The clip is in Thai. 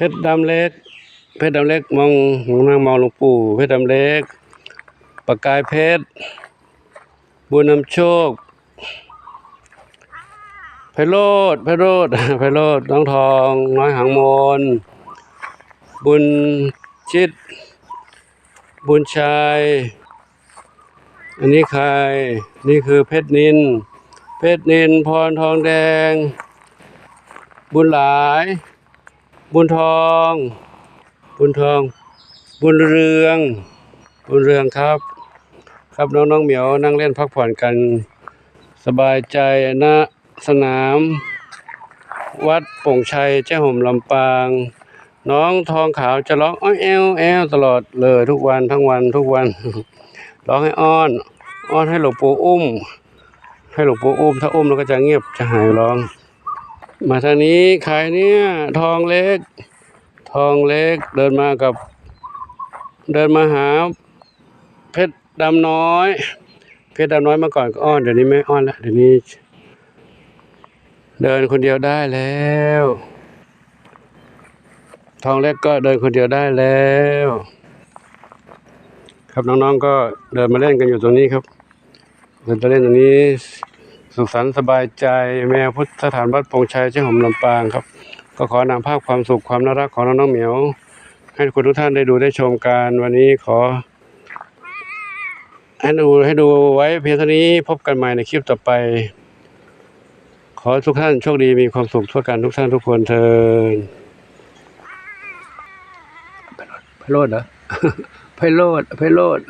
เพชรดำเล็ก เพชรดำเล็กมองนั่งมองหลวงปู่ เพชรดำเล็ก ประกายเพชร บุญนำโชคไพโรดไพโรดไพโรดน้องทอง น้อยหางมน บุญชิด บุญชัยอันนี้ใคร นี่คือเพชรนิน เพชรนินพรทองแดง บุญหลาย บุญทอง บุญทอง บุญเรือง บุญเรืองครับ ครับน้องน้องๆเหมียวนั่งเล่นพักผ่อนกัน สบายใจณสนาม วัดป่งชัยเจ้าห่มลำปาง น้องทองขาวจะร้องอ้อยแอวแอวตลอดเลยทุกวันทั้งวันทุกวันร้องให้อ้อน อ้อนให้หลวงปู่อุ้ม ให้หลวงปู่อุ้ม ถ้าอุ้มแล้วก็จะเงียบจะหายร้อง มาทางนี้ใครเนี่ยทองเล็ก ทองเล็กเดินมากับ เดินมาหา เพชรดำน้อย เพชรดำน้อยเมื่อก่อนก็อ้อนเดี๋ยวนี้ไม่อ้อนแล้วเดี๋ยวนี้ เดินคนเดียวได้แล้ว ทองเล็กก็เดินคนเดียวได้แล้ว ครับน้องๆก็เดินมาเล่นกันอยู่ตรงนี้ครับเดินมาเล่นตรงนี้ สุขสันต์สบายใจ แม่พุทธสถานวัดปงชัยเจ้าหอมลำปางครับ ก็ขอนำภาพความสุขความน่ารักของน้องเหมียว ให้คุณทุกท่านได้ดูได้ชมกันวันนี้ขอให้ดูให้ดูไว้เพียงเท่านี้พบกันใหม่ในคลิปต่อไป ขอทุกท่านโชคดีมีความสุขทั่วกันทุกท่านทุกคนเทินไพโรดเหรอไพโรดไพโรด